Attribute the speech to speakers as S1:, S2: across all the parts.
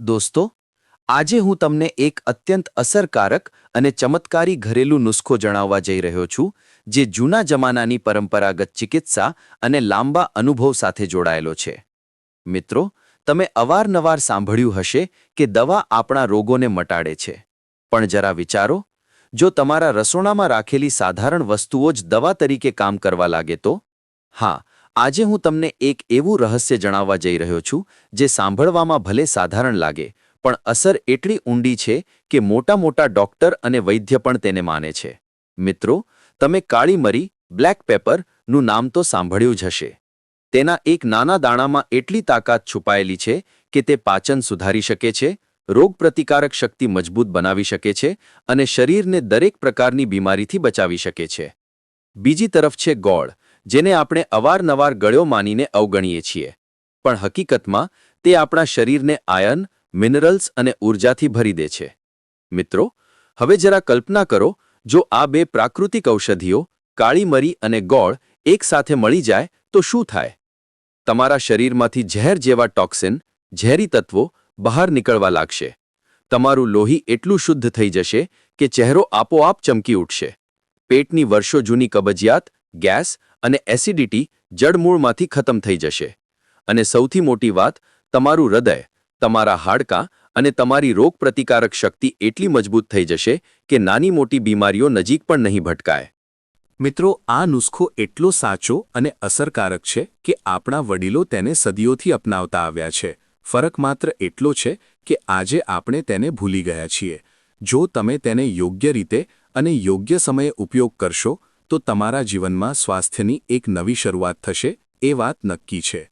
S1: દોસ્તો, આજે હું તમને એક અત્યંત અસરકારક અને ચમત્કારી ઘરેલું નુસ્ખો જણાવવા જઈ રહ્યો છું, જે જૂના જમાનાની પરંપરાગત ચિકિત્સા અને લાંબા અનુભવ સાથે જોડાયેલો છે. મિત્રો, તમે અવારનવાર સાંભળ્યું હશે કે દવા આપણા રોગોને મટાડે છે. પણ જરા વિચારો, જો તમારા રસોડામાં રાખેલી સાધારણ વસ્તુઓ જ દવા તરીકે કામ કરવા લાગે તો? હા આજે હું તમને એક એવું રહસ્ય જણાવવા જઈ રહ્યો છું, જે સાંભળવામાં ભલે સાધારણ લાગે, પણ અસર એટલી ઊંડી છે કે મોટા મોટા ડોક્ટર અને વૈદ્ય પણ તેને માને છે. મિત્રો, તમે કાળી મરી, બ્લેક પેપરનું નામ તો સાંભળ્યું જ હશે. તેના એક નાના દાણામાં એટલી તાકાત છુપાયેલી છે કે તે પાચન સુધારી શકે છે રોગપ્રતિકારક શક્તિ મજબૂત બનાવી શકે છે અને શરીરને દરેક પ્રકારની બીમારીથી બચાવી શકે છે. બીજી તરફ છે ગોળ. જેને આપણે અવારનવાર ગળ્યો માનીને અવગણીએ છીએ. પણ હકીકતમાં, તે આપણા શરીરને આયન, મિનરલ્સ અને ઉર્જાથી ભરી દે છે. મિત્રો, હવે જરા કલ્પના કરો, જો આ બે પ્રાકૃતિક ઔષધિઓ, કાળી મરી અને ગોળ એકસાથે મળી જાય, તો શું થાય? તમારા શરીરમાંથી ઝેર જેવા ટોક્સિન, ઝેરી તત્વો બહાર નીકળવા લાગશે. તમારું લોહી એટલું શુદ્ધ થઈ જશે કે ચહેરો આપોઆપ ચમકી ઉઠશે. પેટની વર્ષો જૂની કબજિયાત ગેસ અને એસિડિટી જડમૂળમાંથી ખતમ થઈ જશે. અને સૌથી મોટી વાત, તમારું હૃદય, તમારા હાડકાં અને તમારી રોગપ્રતિકારક શક્તિ એટલી મજબૂત થઈ જશે કે નાની મોટી બીમારીઓ નજીક પણ નહીં ભટકાય. મિત્રો, આ નુસ્ખો એટલો સાચો અને અસરકારક છે કે આપણા વડીલો તેને સદીઓથી અપનાવતા આવ્યા છે. ફરક માત્ર એટલો છે કે આજે આપણે તેને ભૂલી ગયા છીએ. જો તમે તેને યોગ્ય રીતે અને યોગ્ય સમયે ઉપયોગ કરશો તો તમારા જીવનમાં સ્વાસ્થ્યની એક નવી શરૂઆત થશે, એ વાત નક્કી છે.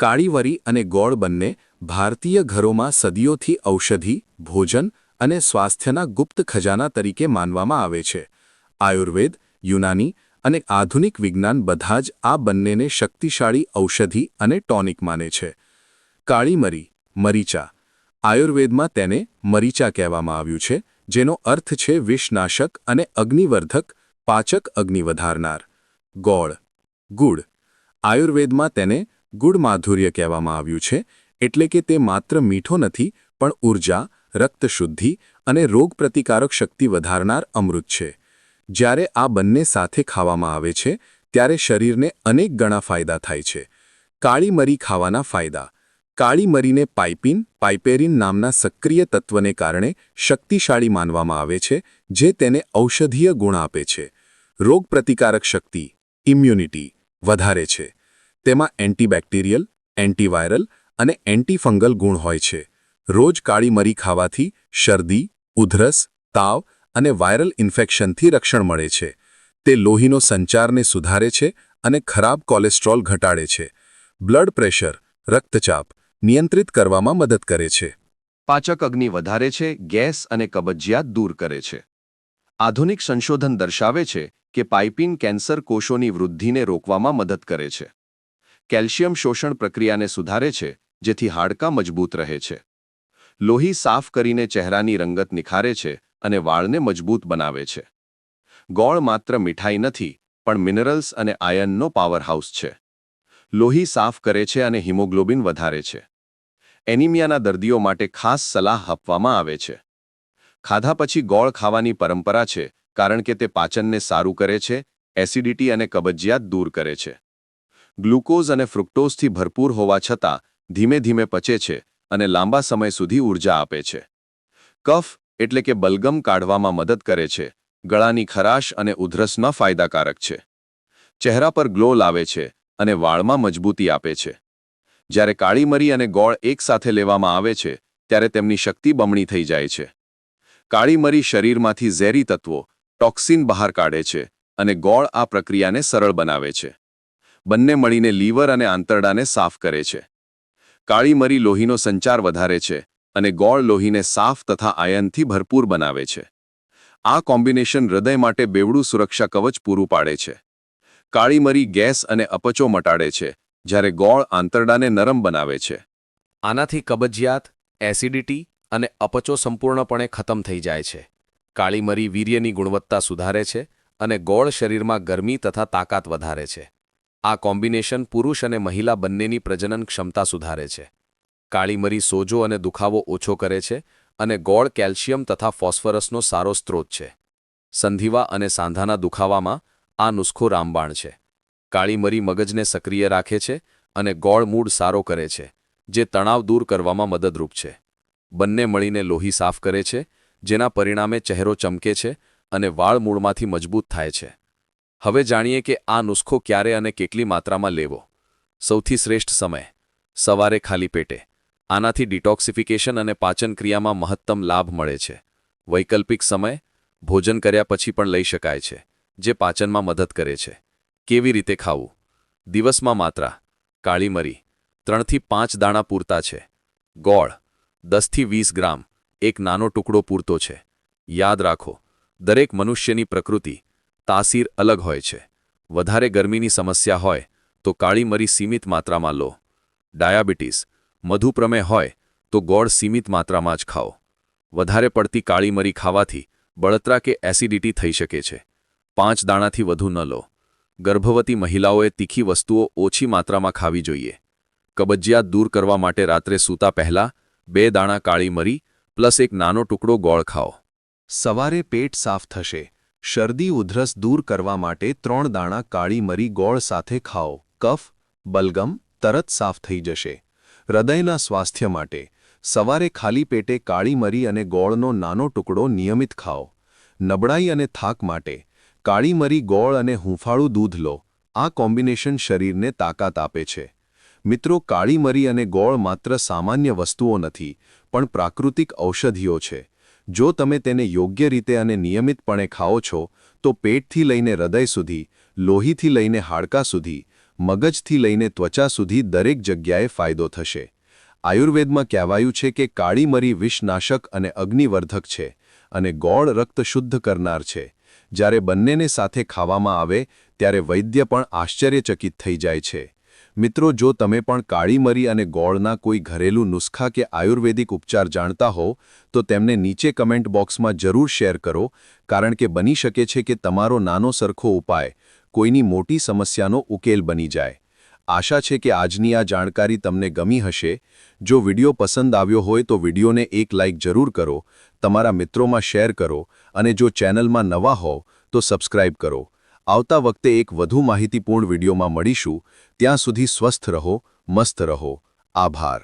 S1: કાળીવરી અને ગોળ બંને ભારતીય ઘરોમાં સદીઓથી ઔષધિ, ભોજન અને સ્વાસ્થ્યના ગુપ્ત ખજાના તરીકે માનવામાં આવે છે. આયુર્વેદ, યુનાની અને આધુનિક વિજ્ઞાન બધા જ આ બંનેને શક્તિશાળી ઔષધિ અને ટોનિક માને છે. કાળી મરી મરીચા. આયુર્વેદમાં તેને મરીચા કહેવામાં આવ્યું છે, જેનો અર્થ છે વિષનાશક અને અગ્નિવર્ધક પાચક અગ્નિ વધારનાર. ગોળ. ગુડ. આયુર્વેદમાં તેને ગુડ માધુર્ય કહેવામાં આવ્યું છે, એટલે કે તે માત્ર મીઠો નથી, પણ ઊર્જા રક્તશુદ્ધિ અને રોગપ્રતિકારક શક્તિ વધારનાર અમૃત છે. જ્યારે આ બંને સાથે ખાવામાં આવે છે, ત્યારે શરીરને અનેક ગણા ફાયદા થાય છે. કાળી મરી ખાવાના ફાયદા. કાળી મરીને પાઇપિન, પાઇપેરિન નામના સક્રિય તત્વને કારણે શક્તિશાળી માનવામાં આવે છે, જે તેને ઔષધીય ગુણ આપે છે. રોગપ્રતિકારક શક્તિ ઇમ્યુનિટી વધારે છે. તેમાં એન્ટીબેક્ટેરિયલ એન્ટીવાયરલ અને એન્ટીફંગલ ગુણ હોય છે. રોજ કાળી મરી ખાવાથી શરદી, ઉધરસ, તાવ અને વાયરલ ઇન્ફેક્શનથી રક્ષણ મળે છે. તે લોહીનો સંચારને સુધારે છે અને ખરાબ કોલેસ્ટ્રોલ ઘટાડે છે. બ્લડ પ્રેશર, રક્તચાપ નિયંત્રિત કરવામાં મદદ કરે છે. પાચક અગ્નિ વધારે છે, ગેસ અને કબજિયાત દૂર કરે છે. આધુનિક સંશોધન દર્શાવે છે કે પાઇપિન કેન્સર કોષોની વૃદ્ધિને રોકવામાં મદદ કરે છે. કેલ્શિયમ શોષણ પ્રક્રિયાને સુધારે છે, જેથી હાડકાં મજબૂત રહે છે. લોહી સાફ કરીને ચહેરાની રંગત નિખારે છે અને વાળને મજબૂત બનાવે છે. ગોળ માત્ર મીઠાઈ નથી, પણ મિનરલ્સ અને આયનનો પાવરહાઉસ છે. લોહી સાફ કરે છે અને હિમોગ્લોબિન વધારે છે. એનિમિયાના દર્દીઓ માટે ખાસ સલાહ આપવામાં આવે છે. ખાધા પછી ગોળ ખાવાની પરંપરા છે, કારણ કે તે પાચનને સારું કરે છે, એસિડિટી અને કબજિયાત દૂર કરે છે. ગ્લુકોઝ અને ફ્રુક્ટોઝથી ભરપૂર હોવા છતાં, ધીમે ધીમે પચે છે અને લાંબા સમય સુધી ઊર્જા આપે છે. કફ, એટલે કે બલગમ કાઢવામાં મદદ કરે છે, ગળાની ખરાશ અને ઉધરસમાં ફાયદાકારક છે. ચહેરા પર ગ્લો લાવે છે અને વાળમાં મજબૂતી આપે છે. જ્યારે કાળી મરી અને ગોળ એકસાથે લેવામાં આવે છે, ત્યારે તેમની શક્તિ બમણી થઈ જાય છે. કાળી મરી શરીરમાંથી ઝેરી તત્વો, ટોક્સિન બહાર કાઢે છે અને ગોળ આ પ્રક્રિયાને સરળ બનાવે છે. બંને મળીને લીવર અને આંતરડાને સાફ કરે છે. કાળી મરી લોહીનો સંચાર વધારે છે અને ગોળ લોહીને સાફ તથા આયનથી ભરપૂર બનાવે છે. આ કોમ્બિનેશન હૃદય માટે બેવડું સુરક્ષા કવચ પૂરું પાડે છે. કાળી મરી ગેસ અને અપચો મટાડે છે, જ્યારે ગોળ આંતરડાને નરમ બનાવે છે.
S2: આનાથી કબજિયાત, એસિડિટી અને અપચો સંપૂર્ણપણે ખતમ થઈ જાય છે. કાળી મરી વીર્યની ગુણવત્તા સુધારે છે અને ગોળ શરીરમાં ગરમી તથા તાકાત વધારે છે. આ કોમ્બિનેશન પુરુષ અને મહિલા બંનેની પ્રજનન ક્ષમતા સુધારે છે. કાળી મરી સોજો અને દુખાવો ઓછો કરે છે અને ગોળ કેલ્શિયમ તથા ફોસ્ફરસનો સારો સ્ત્રોત છે. સંધિવા અને સાંધાના દુખાવામાં આ નુસ્ખો રામબાણ છે. કાળી મરી મગજને સક્રિય રાખે છે અને ગોળ મૂડ સારો કરે છે, જે તણાવ દૂર કરવામાં મદદરૂપ છે. બંને મળીને લોહી સાફ કરે છે, જેના પરિણામે ચહેરો ચમકે છે અને વાળ મૂળમાંથી મજબૂત થાય છે. હવે જાણીએ કે આ નુસ્ખો ક્યારે અને કેટલી માત્રામાં લેવો. સૌથી શ્રેષ્ઠ સમય. સવારે ખાલી પેટે. આનાથી ડિટોક્સિફિકેશન અને પાચન ક્રિયામાં મહત્તમ લાભ મળે છે. વૈકલ્પિક સમય. ભોજન કર્યા પછી પણ લઈ શકાય છે, જે પાચનમાં મદદ કરે છે. કેવી રીતે ખાવું? દિવસમાં માત્રા. કાળી મરી. ત્રણથી પાંચ દાણા પૂરતા છે. ગોળ. દસથી વીસ ગ્રામ, એક નાનો ટુકડો પૂરતો છે. યાદ રાખો, દરેક મનુષ્યની પ્રકૃતિ, તાસીર અલગ હોય છે. વધારે ગરમીની સમસ્યા હોય, તો કાળી મરી સીમિત માત્રામાં લો. ડાયાબિટીસ, મધુપ્રમેહ હોય, તો ગોળ સીમિત માત્રામાં જ ખાઓ. વધારે પડતી કાળી મરી ખાવાથી બળતરા કે એસિડિટી થઈ શકે છે. પાંચ દાણાથી વધુ ન લો. ગર્ભવતી મહિલાઓએ તીખી વસ્તુઓ ઓછી માત્રામાં ખાવી જોઈએ. કબજિયાત દૂર કરવા માટે રાત્રે સૂતા પહેલા બે દાણા કાળી મરી, પ્લસ એક નાનો ટુકડો ગોળ ખાઓ.
S1: સવારે પેટ સાફ થશે. શરદી ઉધરસ દૂર કરવા માટે ત્રણ દાણા કાળી મરી ગોળ સાથે ખાઓ. કફ, બલગમ, તરત સાફ થઈ જશે. હૃદયના સ્વાસ્થ્ય માટે સવારે ખાલી પેટે કાળી મરી અને ગોળનો નાનો ટુકડો નિયમિત ખાઓ. નબળાઈ અને થાક માટે કાળી મરી ગોળ અને હૂંફાળું દૂધ લો. આ કોમ્બિનેશન શરીરને તાકાત આપે છે. મિત્રો કાળી મરી અને ગોળ માત્ર સામાન્ય વસ્તુઓ નથી, પણ પ્રાકૃતિક ઔષધિઓ છે. જો તમે તેને યોગ્ય રીતે અને નિયમિતપણે ખાઓ છો, તો પેટથી લઈને હૃદય સુધી, લોહીથી લઈને હાડકાં સુધી, મગજથી લઈને ત્વચા સુધી દરેક જગ્યાએ ફાયદો થશે. આયુર્વેદમાં કહેવાયું છે કે કાળી મરી વિષનાશક અને અગ્નિવર્ધક છે અને ગોળ રક્ત શુદ્ધ કરનાર છે. જ્યારે બંનેને સાથે ખાવામાં આવે, ત્યારે વૈદ્ય પણ આશ્ચર્યચકિત થઈ જાય છે. મિત્રો, જો તમે પણ કાળી મરી અને ગોળના કોઈ ઘરેલું નુસ્ખા કે આયુર્વેદિક ઉપચાર જાણતા હો, તો તેમને નીચે કમેન્ટ બોક્સમાં જરૂર શેર કરો, કારણ કે બની શકે છે કે તમારો નાનો સરખો ઉપાય કોઈની મોટી સમસ્યાનો ઉકેલ બની જાય. આશા છે કે આજની આ જાણકારી તમને ગમી હશે. જો વીડિયો પસંદ આવ્યો હોય તો વિડીયોને એક લાઇક જરૂર કરો, તમારા મિત્રોમાં શેર કરો અને જો ચેનલમાં નવા હોવ તો સબસ્ક્રાઇબ કરો. આવતા વખતે એક વધુ માહિતીપૂર્ણ વિડીયોમાં મળીશું. ત્યાં સુધી સ્વસ્થ રહો મસ્ત રહો. આભાર.